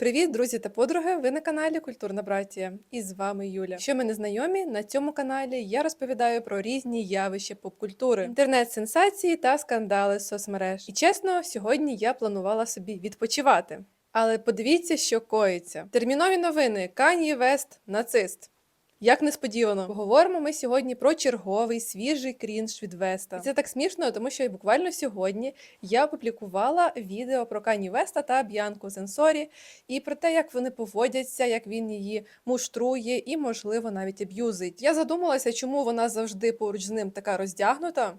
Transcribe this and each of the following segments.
Привіт, друзі та подруги! Ви на каналі Культурна Братія. І з вами Юля. Що ми не знайомі, на цьому каналі я розповідаю про різні явища попкультури, інтернет-сенсації та скандали соцмереж. І чесно, сьогодні я планувала собі відпочивати. Але подивіться, що коїться. Термінові новини: Кані Вест нацист. Як несподівано, поговоримо ми сьогодні про черговий свіжий крінж від Веста. І це так смішно, тому що буквально сьогодні я опублікувала відео про Кані Веста та Б'янку Зенсорі і про те, як вони поводяться, як він її муштрує і, можливо, навіть аб'юзить. Я задумалася, чому вона завжди поруч з ним така роздягнута,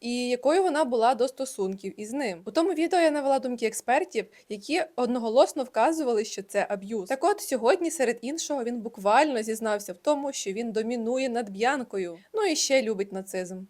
і якою вона була до стосунків із ним. У тому відео я навела думки експертів, які одноголосно вказували, що це аб'юз. Так от сьогодні, серед іншого, він буквально зізнався в тому, що він домінує над б'янкою. Ну і ще любить нацизм.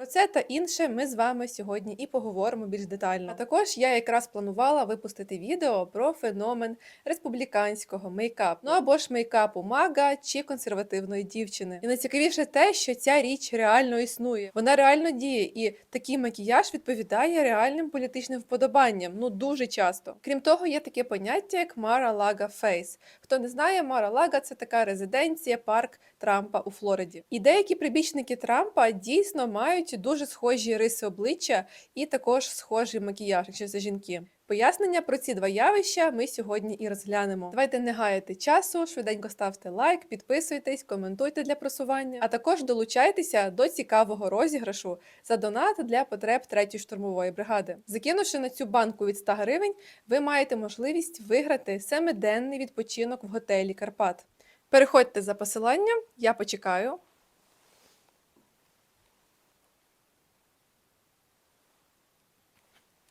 Про це та інше ми з вами сьогодні і поговоримо більш детально. А також я якраз планувала випустити відео про феномен республіканського мейкапу, ну або ж мейкапу мага чи консервативної дівчини. І найцікавіше те, що ця річ реально існує. Вона реально діє, і такий макіяж відповідає реальним політичним вподобанням. Ну дуже часто. Крім того, є таке поняття як Мара Лага Фейс. Хто не знає, Мара Лага це така резиденція, парк Трампа у Флориді. І деякі прибічники Трампа дійсно мають дуже схожі риси обличчя і також схожий макіяж, якщо це жінки. Пояснення про ці два явища ми сьогодні і розглянемо. Давайте не гаяти часу, швиденько ставте лайк, підписуйтесь, коментуйте для просування, а також долучайтеся до цікавого розіграшу за донат для потреб третьої штурмової бригади. Закинувши на цю банку від 100 гривень, ви маєте можливість виграти семиденний відпочинок в готелі Карпат. Переходьте за посиланням, я почекаю.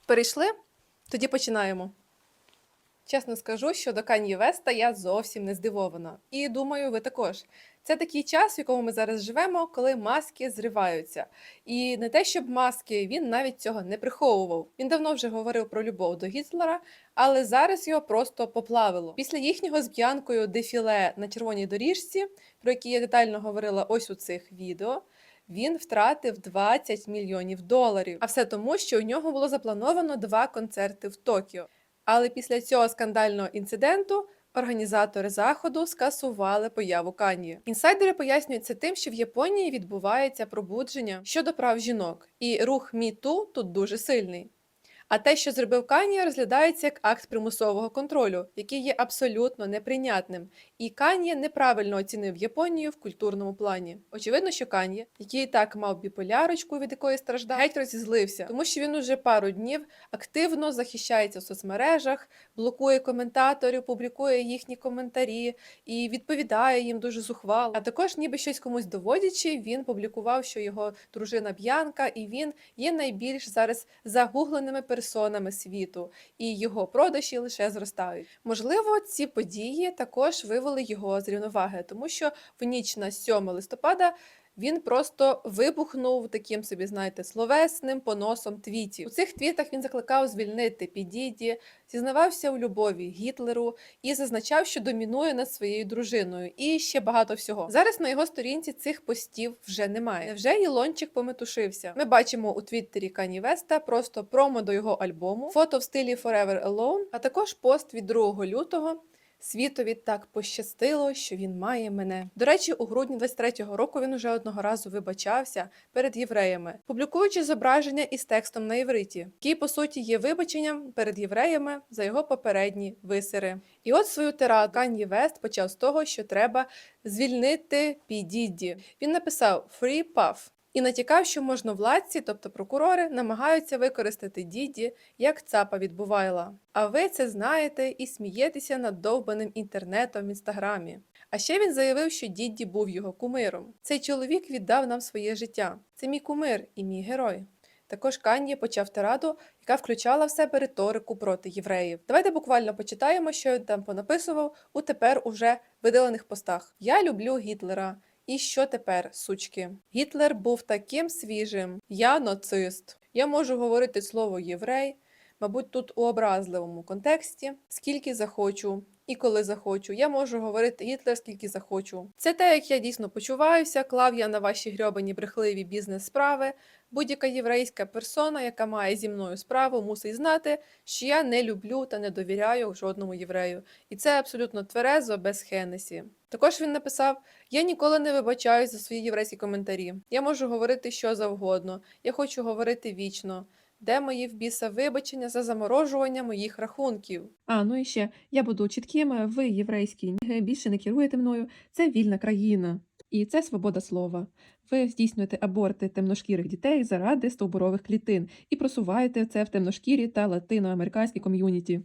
Перейшли? Тоді починаємо. Чесно скажу, що до Кан'ї Веста я зовсім не здивована. І думаю, ви також. Це такий час, в якому ми зараз живемо, коли маски зриваються. І не те, щоб маски, він навіть цього не приховував. Він давно вже говорив про любов до Гітлера, але зараз його просто поплавило. Після їхнього з п'янкою дефіле на червоній доріжці, про які я детально говорила ось у цих відео. Він втратив 20 мільйонів доларів. А все тому, що у нього було заплановано два концерти в Токіо. Але після цього скандального інциденту організатори заходу скасували появу Кані. Інсайдери пояснюють це тим, що в Японії відбувається пробудження щодо прав жінок, і рух МіТу тут дуже сильний. А те, що зробив Канія, розглядається як акт примусового контролю, який є абсолютно неприйнятним. І Канія неправильно оцінив Японію в культурному плані. Очевидно, що Канія, який і так мав біполярочку, від якої страждав, геть розізлився, тому що він уже пару днів активно захищається в соцмережах, блокує коментаторів, публікує їхні коментарі і відповідає їм дуже зухвало. А також, ніби щось комусь доводячи, він публікував, що його дружина Б'янка, і він є найбільш зараз загугленими персонами світу, і його продажі лише зростають. Можливо, ці події також вивели його з рівноваги, тому що в ніч на 7 листопада. Він просто вибухнув таким собі, знаєте, словесним поносом твітів. У цих твітах він закликав звільнити Підіді, зізнавався у любові Гітлеру і зазначав, що домінує над своєю дружиною, і ще багато всього. Зараз на його сторінці цих постів вже немає. Невже Ілончик пометушився? Ми бачимо у твіттері Кані Веста просто промо до його альбому, фото в стилі Forever Alone, а також пост від 2 лютого. Світові так пощастило, що він має мене. До речі, у грудні 23-го року він уже одного разу вибачався перед євреями, публікуючи зображення із текстом на євриті, який по суті є вибаченням перед євреями за його попередні висири. І от свою тираду Кан'ї Вест почав з того, що треба звільнити Підідді. Він написав «Free Puff», і натякав, що можновладці, тобто прокурори, намагаються використати діді як цапа від Бувайла. А ви це знаєте і смієтеся над довбаним інтернетом в інстаграмі. А ще він заявив, що Дідді був його кумиром. Цей чоловік віддав нам своє життя. Це мій кумир і мій герой. Також Кан'є почав тираду, яка включала в себе риторику проти євреїв. Давайте буквально почитаємо, що він там понаписував у тепер уже видалених постах. Я люблю Гітлера. І що тепер, сучки? Гітлер був таким свіжим. Я нацист. Я можу говорити слово єврей. мабуть, тут у образливому контексті, скільки захочу. І коли захочу, я можу говорити Гітлер скільки захочу. Це те, як я дійсно почуваюся, клав я на ваші грьобані брехливі бізнес-справи. Будь-яка єврейська персона, яка має зі мною справу, мусить знати, що я не люблю та не довіряю жодному єврею. І це абсолютно тверезо, без Хенесі. Також він написав: Я ніколи не вибачаюсь за свої єврейські коментарі. Я можу говорити що завгодно. Я хочу говорити вічно. Де мої в біса вибачення за заморожування моїх рахунків? А, ну і ще я буду чітким. Ви, єврейські більше не керуєте мною. Це вільна країна. І це свобода слова. Ви здійснюєте аборти темношкірих дітей заради стовбурових клітин і просуваєте це в темношкірі та латиноамериканській ком'юніті.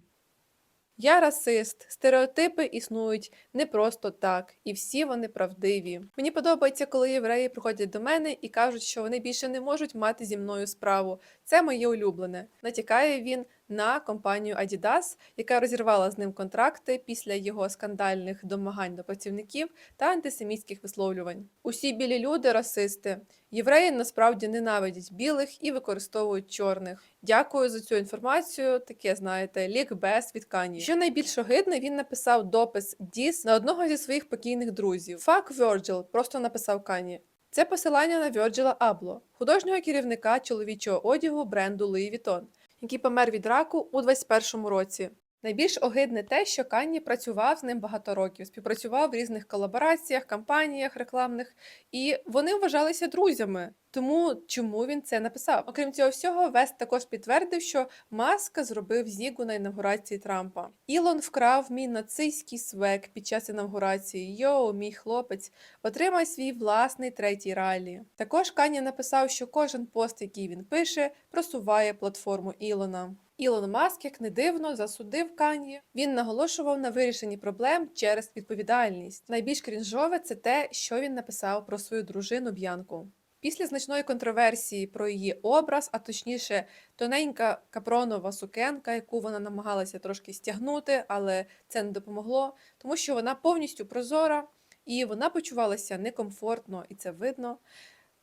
Я расист. Стереотипи існують не просто так, і всі вони правдиві. Мені подобається, коли євреї приходять до мене і кажуть, що вони більше не можуть мати зі мною справу. Це моє улюблене. Натякає він на компанію Adidas, яка розірвала з ним контракти після його скандальних домагань до працівників та антисемітських висловлювань. Усі білі люди расисти. Євреї насправді ненавидять білих і використовують чорних. Дякую за цю інформацію. Таке, знаєте, лікбез від Кані. Що найбільш огидне, він написав допис Діс на одного зі своїх покійних друзів. Fuck Virgil, просто написав Кані. Це посилання на Вьорджила Абло, художнього керівника чоловічого одягу бренду Louis Vuitton, який помер від раку у 21-му році. Найбільш огидне те, що Канні працював з ним багато років, співпрацював в різних колабораціях, кампаніях рекламних, і вони вважалися друзями. Тому чому він це написав? Окрім цього всього, Вест також підтвердив, що Маск зробив зігу на інавгурації Трампа. Ілон вкрав мій нацистський свек під час інавгурації. Йоу, мій хлопець, отримай свій власний третій ралі. Також Кані написав, що кожен пост, який він пише, просуває платформу Ілона. Ілон Маск, як не дивно, засудив Кані. Він наголошував на вирішенні проблем через відповідальність. Найбільш крінжове це те, що він написав про свою дружину Б'янку. Після значної контроверсії про її образ, а точніше, тоненька капронова сукенка, яку вона намагалася трошки стягнути, але це не допомогло, тому що вона повністю прозора і вона почувалася некомфортно, і це видно.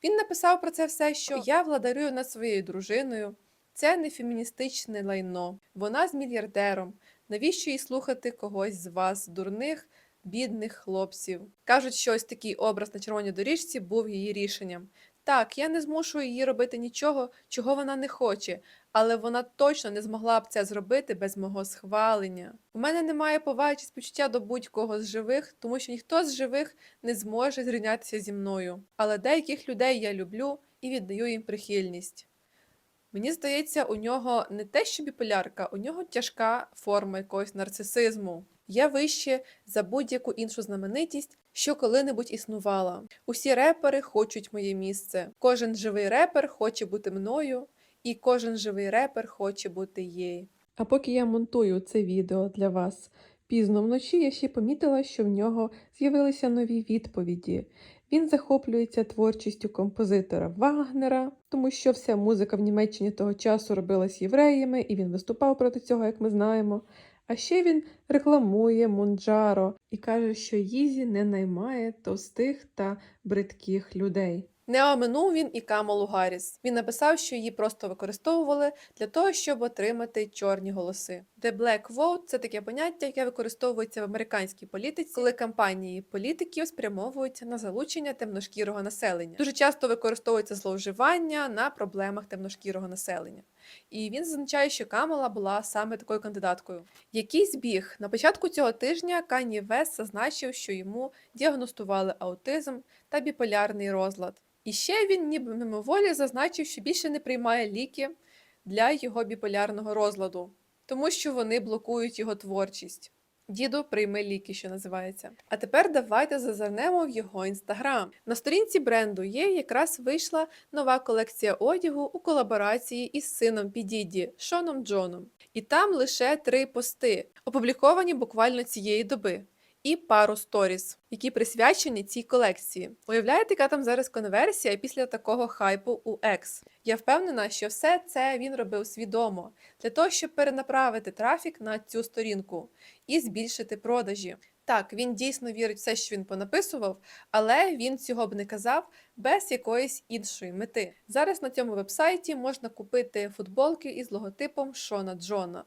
Він написав про це все, що я владарюю над своєю дружиною. Це не феміністичне лайно. Вона з мільярдером. Навіщо їй слухати когось з вас, дурних, бідних хлопців? Кажуть, що ось такий образ на червоній доріжці був її рішенням. Так, я не змушую її робити нічого, чого вона не хоче, але вона точно не змогла б це зробити без мого схвалення. У мене немає поваги чи спочуття до будь-кого з живих, тому що ніхто з живих не зможе зрівнятися зі мною. Але деяких людей я люблю і віддаю їм прихильність. Мені здається, у нього не те, що біполярка, у нього тяжка форма якогось нарцисизму. Я вище за будь-яку іншу знаменитість, що коли-небудь існувала. Усі репери хочуть моє місце. Кожен живий репер хоче бути мною, і кожен живий репер хоче бути їй. А поки я монтую це відео для вас пізно вночі, я ще помітила, що в нього з'явилися нові відповіді. Він захоплюється творчістю композитора Вагнера, тому що вся музика в Німеччині того часу робилась євреями, і він виступав проти цього, як ми знаємо. А ще він рекламує Мунджаро і каже, що Їзі не наймає товстих та бридких людей. Не оминув він і Камалу Гарріс. Він написав, що її просто використовували для того, щоб отримати чорні голоси. The Black Vote – це таке поняття, яке використовується в американській політиці, коли кампанії політиків спрямовуються на залучення темношкірого населення. Дуже часто використовується зловживання на проблемах темношкірого населення. І він зазначає, що Камала була саме такою кандидаткою. Який збіг на початку цього тижня Кані Вес зазначив, що йому діагностували аутизм та біполярний розлад. І ще він, ніби мимоволі, зазначив, що більше не приймає ліки для його біполярного розладу, тому що вони блокують його творчість. Діду, прийме ліки, що називається. А тепер давайте зазирнемо в його інстаграм. На сторінці бренду є якраз вийшла нова колекція одягу у колаборації із сином Підіді Шоном Джоном. І там лише три пости, опубліковані буквально цієї доби. І пару сторіс, які присвячені цій колекції. Уявляєте, яка там зараз конверсія після такого хайпу у X? Я впевнена, що все це він робив свідомо для того, щоб перенаправити трафік на цю сторінку і збільшити продажі. Так, він дійсно вірить в все, що він понаписував, але він цього б не казав без якоїсь іншої мети. Зараз на цьому вебсайті можна купити футболки із логотипом Шона Джона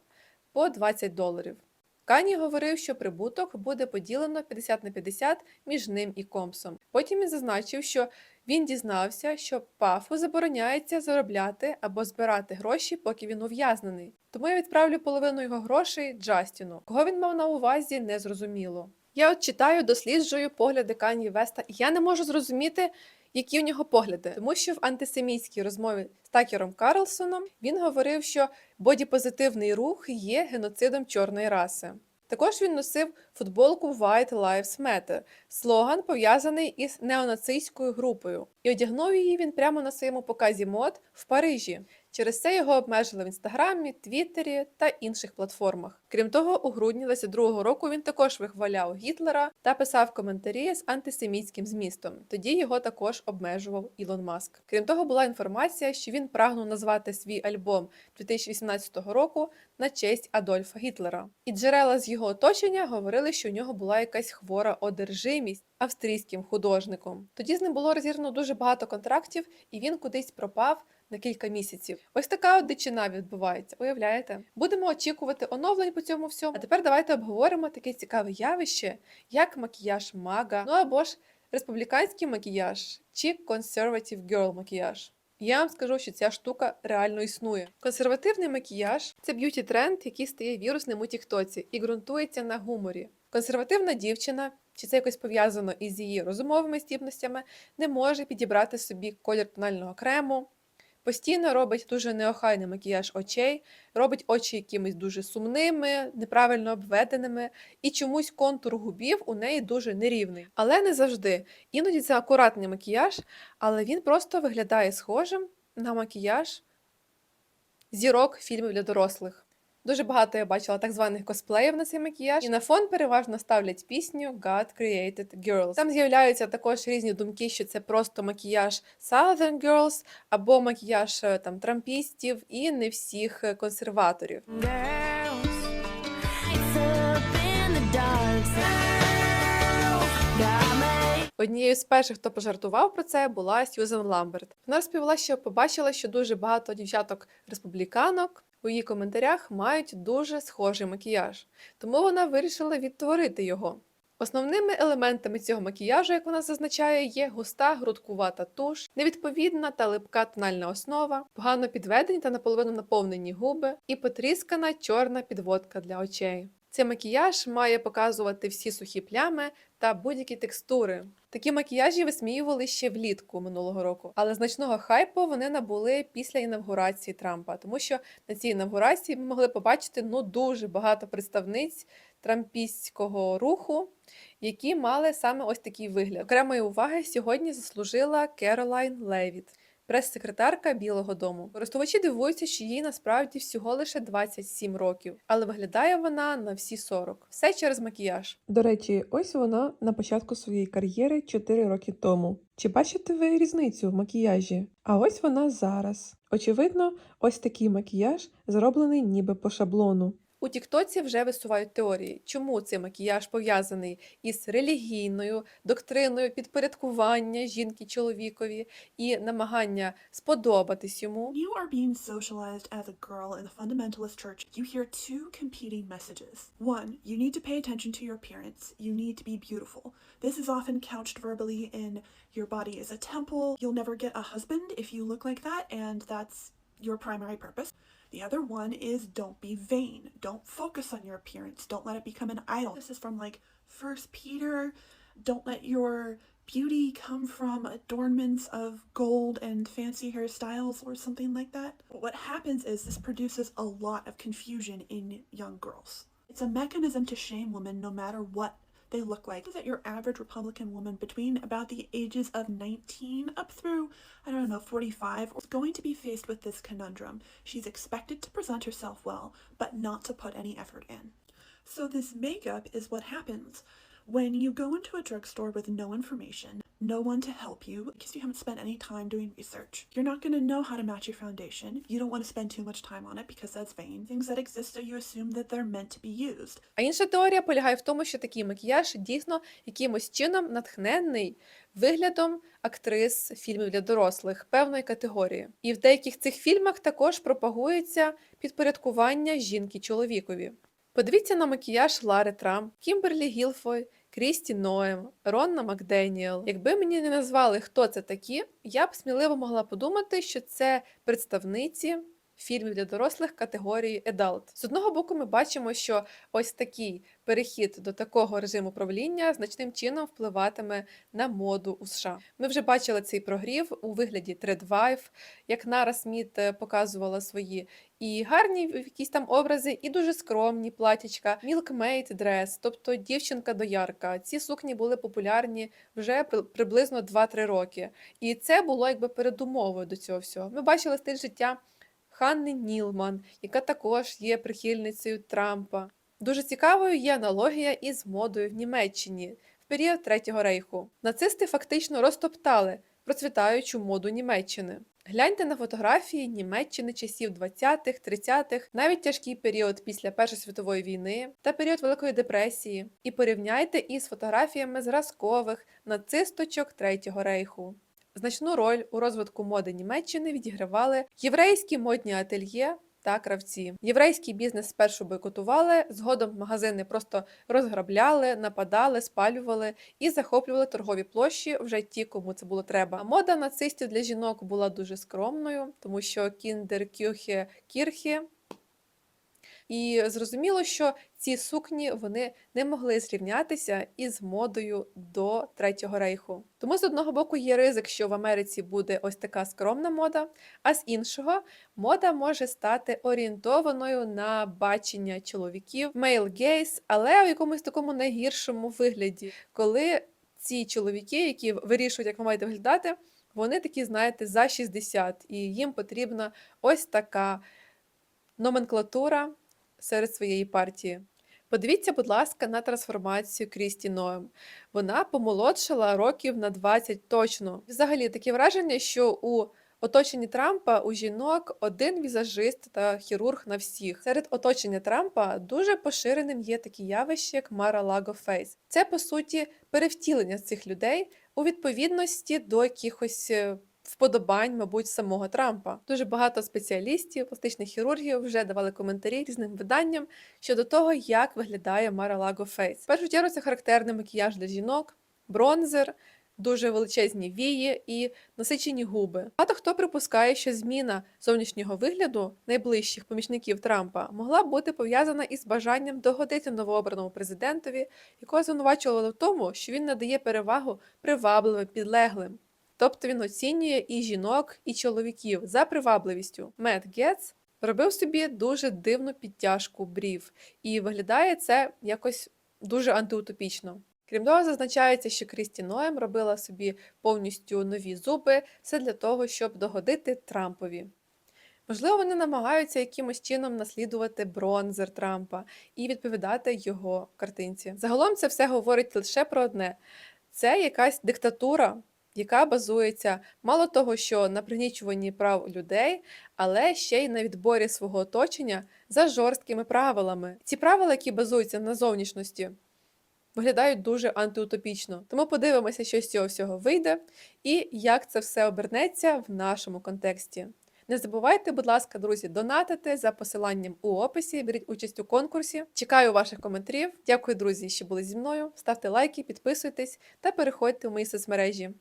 по 20 доларів. Кані говорив, що прибуток буде поділено 50 на 50 між ним і Компсом. Потім він зазначив, що він дізнався, що пафу забороняється заробляти або збирати гроші, поки він ув'язнений. Тому я відправлю половину його грошей Джастіну. Кого він мав на увазі, не зрозуміло. Я от читаю, досліджую погляди Кані Веста, і я не можу зрозуміти, які у нього погляди, тому що в антисемітській розмові з Такером Карлсоном він говорив, що бодіпозитивний рух є геноцидом чорної раси. Також він носив футболку White Lives Matter, слоган пов'язаний із неонацистською групою, і одягнув її він прямо на своєму показі мод в Парижі. Через це його обмежили в інстаграмі, Твіттері та інших платформах. Крім того, у грудні 22-го року він також вихваляв Гітлера та писав коментарі з антисемітським змістом. Тоді його також обмежував Ілон Маск. Крім того, була інформація, що він прагнув назвати свій альбом 2018 року на честь Адольфа Гітлера. І джерела з його оточення говорили, що у нього була якась хвора одержимість австрійським художником. Тоді з ним було розірвано дуже багато контрактів, і він кудись пропав на кілька місяців. Ось така от дичина відбувається. Уявляєте? Будемо очікувати оновлень по цьому всьому. А тепер давайте обговоримо таке цікаве явище, як макіяж мага, ну або ж республіканський макіяж чи conservative girl макіяж. Я вам скажу, що ця штука реально існує. Консервативний макіяж це б'юті тренд, який стає вірусним у Тіктоці і ґрунтується на гуморі. Консервативна дівчина, чи це якось пов'язано із її розумовими здібностями, не може підібрати собі колір тонального крему, постійно робить дуже неохайний макіяж очей, робить очі якимись дуже сумними, неправильно обведеними, і чомусь контур губів у неї дуже нерівний. Але не завжди. Іноді це акуратний макіяж, але він просто виглядає схожим на макіяж зірок фільмів для дорослих. Дуже багато я бачила так званих косплеїв на цей макіяж, і на фон переважно ставлять пісню God Created Girls. Там з'являються також різні думки, що це просто макіяж Southern Girls або макіяж е, там трампістів і не всіх е, консерваторів. Однією з перших, хто пожартував про це, була Сьюзен Ламберт. Вона розповіла, що побачила, що дуже багато дівчаток республіканок у її коментарях мають дуже схожий макіяж, тому вона вирішила відтворити його. Основними елементами цього макіяжу, як вона зазначає, є густа грудкувата туш, невідповідна та липка тональна основа, погано підведені та наполовину наповнені губи і потріскана чорна підводка для очей. Цей макіяж має показувати всі сухі плями та будь-які текстури. Такі макіяжі висміювали ще влітку минулого року, але значного хайпу вони набули після інавгурації Трампа, тому що на цій інавгурації ми могли побачити ну дуже багато представниць трампістського руху, які мали саме ось такий вигляд. Окремої уваги сьогодні заслужила Керолайн Левіт. Прес-секретарка Білого Дому. Користувачі дивуються, що їй насправді всього лише 27 років, але виглядає вона на всі 40. Все через макіяж. До речі, ось вона на початку своєї кар'єри 4 роки тому. Чи бачите ви різницю в макіяжі? А ось вона зараз. Очевидно, ось такий макіяж зроблений ніби по шаблону. У Тіктоці вже висувають теорії, чому цей макіяж пов'язаний із релігійною доктриною підпорядкування жінки чоловікові і намагання сподобатись йому. You are being socialized as a girl in the fundamentalist church, you hear two competing messages. One, you need to pay attention to your appearance. You need to be beautiful. This is often couched verbally in your body is a temple. You'll never get a husband if you look like that, and that's your primary purpose. The other one is don't be vain. Don't focus on your appearance. Don't let it become an idol. This is from like First Peter. Don't let your beauty come from adornments of gold and fancy hairstyles or something like that. What happens is this produces a lot of confusion in young girls. It's a mechanism to shame women no matter what they look like. That your average Republican woman between about the ages of 19 up through, I don't know, 45 is going to be faced with this conundrum. She's expected to present herself well, but not to put any effort in. So this makeup is what happens When you go into a drugstore with no information, no one to help you, because you haven't spent any time doing research, you're not going to know how to match your foundation. You don't want to spend too much time on it because that's vain. Things that exist, you assume that they're meant to be used. А інша теорія полягає в тому, що такий макіяж дійсно якимось чином натхненний виглядом актрис фільмів для дорослих певної категорії. І в деяких цих фільмах також пропагується підпорядкування жінки чоловікові. Подивіться на макіяж Лари Трамп, Кімберлі Гілфой, Крісті Ноем, Ронна Макденіел. Якби мені не назвали, хто це такі, я б сміливо могла подумати, що це представниці фільмів для дорослих категорії Adult. З одного боку, ми бачимо, що ось такий перехід до такого режиму правління значним чином впливатиме на моду у США. Ми вже бачили цей прогрів у вигляді Тредвайв, як Нара Сміт е, показувала свої і гарні якісь там образи, і дуже скромні платічка, Milkmaid дрес, тобто дівчинка доярка. Ці сукні були популярні вже приблизно 2-3 роки. І це було якби передумовою до цього всього. Ми бачили стиль життя Ханни Нілман, яка також є прихильницею Трампа. Дуже цікавою є аналогія із модою в Німеччині в період Третього рейху. Нацисти фактично розтоптали процвітаючу моду Німеччини. Гляньте на фотографії Німеччини часів 20-х, 30-х, навіть тяжкий період після Першої світової війни та період Великої депресії, і порівняйте із фотографіями зразкових нацисточок Третього рейху. Значну роль у розвитку моди Німеччини відігравали єврейські модні ательє та кравці. Єврейський бізнес спершу бойкотували, згодом магазини просто розграбляли, нападали, спалювали і захоплювали торгові площі вже ті, кому це було треба. Мода нацистів для жінок була дуже скромною, тому що кіндеркюхе кірхи. І зрозуміло, що ці сукні вони не могли зрівнятися із модою до Третього рейху. Тому з одного боку є ризик, що в Америці буде ось така скромна мода, а з іншого мода може стати орієнтованою на бачення чоловіків, male gaze, але у якомусь такому найгіршому вигляді, коли ці чоловіки, які вирішують, як ви маєте виглядати, вони такі, знаєте, за 60, і їм потрібна ось така номенклатура серед своєї партії. Подивіться, будь ласка, на трансформацію Крісті Ноем. Вона помолодшала років на 20 точно. Взагалі таке враження, що у оточенні Трампа у жінок один візажист та хірург на всіх. Серед оточення Трампа дуже поширеним є такі явища, як Мара Лаго Фейс. Це по суті перевтілення цих людей у відповідності до якихось. Вподобань, мабуть, самого Трампа. Дуже багато спеціалістів, пластичних хірургів вже давали коментарі різним виданням щодо того, як виглядає Мара Лаго Фейс. В першу чергу це характерний макіяж для жінок, бронзер, дуже величезні вії і насичені губи. Багато хто припускає, що зміна зовнішнього вигляду найближчих помічників Трампа могла бути пов'язана із бажанням догодити новообраному президентові, якого звинувачували в тому, що він надає перевагу привабливим підлеглим. Тобто він оцінює і жінок, і чоловіків за привабливістю. Мет Гетц робив собі дуже дивну підтяжку брів, і виглядає це якось дуже антиутопічно. Крім того, зазначається, що Крісті Ноем робила собі повністю нові зуби, все для того, щоб догодити Трампові. Можливо, вони намагаються якимось чином наслідувати бронзер Трампа і відповідати його картинці. Загалом це все говорить лише про одне: це якась диктатура, яка базується мало того, що на пригнічуванні прав людей, але ще й на відборі свого оточення за жорсткими правилами. Ці правила, які базуються на зовнішності, виглядають дуже антиутопічно. Тому подивимося, що з цього всього вийде, і як це все обернеться в нашому контексті. Не забувайте, будь ласка, друзі, донатити за посиланням у описі, беріть участь у конкурсі. Чекаю ваших коментарів. Дякую, друзі, що були зі мною. Ставте лайки, підписуйтесь та переходьте у мої соцмережі.